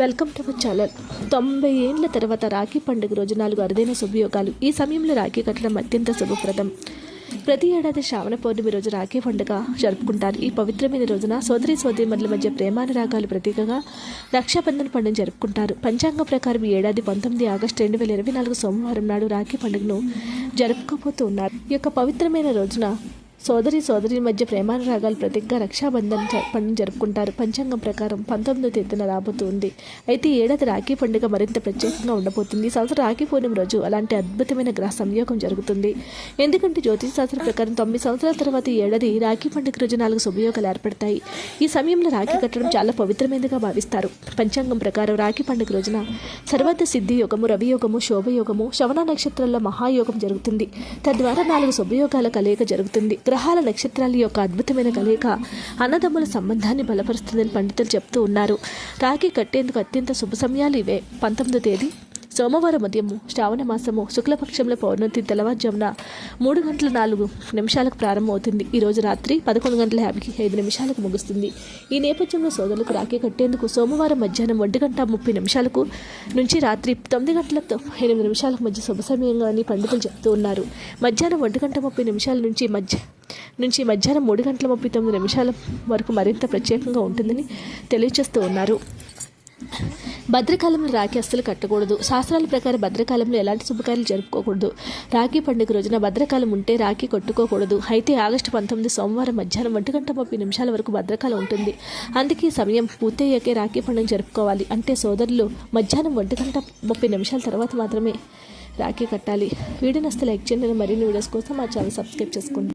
Welcome to our channel. తొంభై ఏండ్ల తర్వాత రాఖీ పండుగ రోజు నాలుగు అరుదైన శుభయోగాలు. ఈ సమయంలో రాఖీ కట్టడం అత్యంత శుభప్రదం. ప్రతి ఏడాది శ్రావణ పౌర్ణమి రోజు రాఖీ పండుగ జరుపుకుంటారు. ఈ పవిత్రమైన రోజున సోదరి సోదరిమణుల మధ్య ప్రేమానురాగాలు ప్రతీకగా రక్షాబంధన్ పండుగ జరుపుకుంటారు. పంచాంగ ప్రకారం ఈ ఏడాది పంతొమ్మిది ఆగస్టు రెండు వేల ఇరవై నాలుగు సోమవారం నాడు రాఖీ పండుగను జరుపుకోబోతున్నారు. ఈ యొక్క పవిత్రమైన రోజున సోదరి సోదరి మధ్య ప్రేమానురాగాలు ప్రతీకగా రక్షాబంధన్ జ- పండుగ జరుపుకుంటారు. పంచాంగం ప్రకారం పంతొమ్మిదో తేదీన రాబోతుంది. అయితే ఏడాది రాఖీ పండుగ మరింత ప్రత్యేకంగా ఉండబోతుంది. సంవత్సరం రాఖీ పూర్ణిమ రోజు అలాంటి అద్భుతమైన గ్రహ సంయోగం జరుగుతుంది. ఎందుకంటే జ్యోతిష శాస్త్రం ప్రకారం తొమ్మిది సంవత్సరాల తర్వాత ఈ ఏడాది రాఖీ పండుగ రోజు నాలుగు శుభయోగాలు ఏర్పడతాయి. ఈ సమయంలో రాఖీ కట్టడం చాలా పవిత్రమైనదిగా భావిస్తారు. పంచాంగం ప్రకారం రాఖీ పండుగ రోజున సర్వత సిద్ధి యోగము రవి యోగము శోభయోగము శవణ నక్షత్రంలో మహాయోగం జరుగుతుంది. తద్వారా నాలుగు శుభయోగాల కలయిక జరుగుతుంది. గ్రహాల నక్షత్రాల యొక్క అద్భుతమైన కలయిక అన్నదమ్ముల సంబంధాన్ని బలపరుస్తుందని పండితులు చెప్తూ ఉన్నారు. రాఖీ కట్టేందుకు అత్యంత శుభ సమయాలు ఇవే. పంతొమ్మిదో తేదీ సోమవారం ఉదయం శ్రావణ మాసము శుక్లపక్షంలో పౌర్ణమి తెల్లవారుజామున మూడు గంటల నాలుగు నిమిషాలకు ప్రారంభమవుతుంది. ఈ రోజు రాత్రి పదకొండు గంటల యాభై ఐదు నిమిషాలకు ముగుస్తుంది. ఈ నేపథ్యంలో సోదరులకు రాఖీ కట్టేందుకు సోమవారం మధ్యాహ్నం ఒంటి గంట ముప్పై నిమిషాలకు నుంచి రాత్రి తొమ్మిది గంటలతో ఎనిమిది నిమిషాలకు మధ్య శుభ సమయంగా అని పండితులు చెప్తూ ఉన్నారు. మధ్యాహ్నం ఒంటి గంట ముప్పై నిమిషాల నుంచి మధ్య నుంచి మధ్యాహ్నం మూడు గంటల ముప్పై తొమ్మిది నిమిషాల వరకు మరింత ప్రత్యేకంగా ఉంటుందని తెలియజేస్తూ ఉన్నారు. భద్రకాలంలో రాఖీ అస్సలు కట్టకూడదు. శాస్త్రాల ప్రకారం భద్రకాలంలో ఎలాంటి శుభకార్యాలు జరుపుకోకూడదు. రాఖీ పండుగ రోజున భద్రకాలం ఉంటే రాఖీ కొట్టుకోకూడదు. అయితే ఆగస్టు పంతొమ్మిది సోమవారం మధ్యాహ్నం ఒంటి గంట ముప్పై నిమిషాల వరకు భద్రకాలం ఉంటుంది. అందుకే సమయం పూర్తయ్యాకే రాఖీ పండుగ జరుపుకోవాలి. అంటే సోదరులు మధ్యాహ్నం ఒంటి గంట ముప్పై నిమిషాల తర్వాత మాత్రమే రాఖీ కట్టాలి. వీడియో నస్తే లైక్ చేయండి. మరిన్ని వీడియోస్ కోసం మా ఛానల్ సబ్స్క్రైబ్ చేసుకోండి.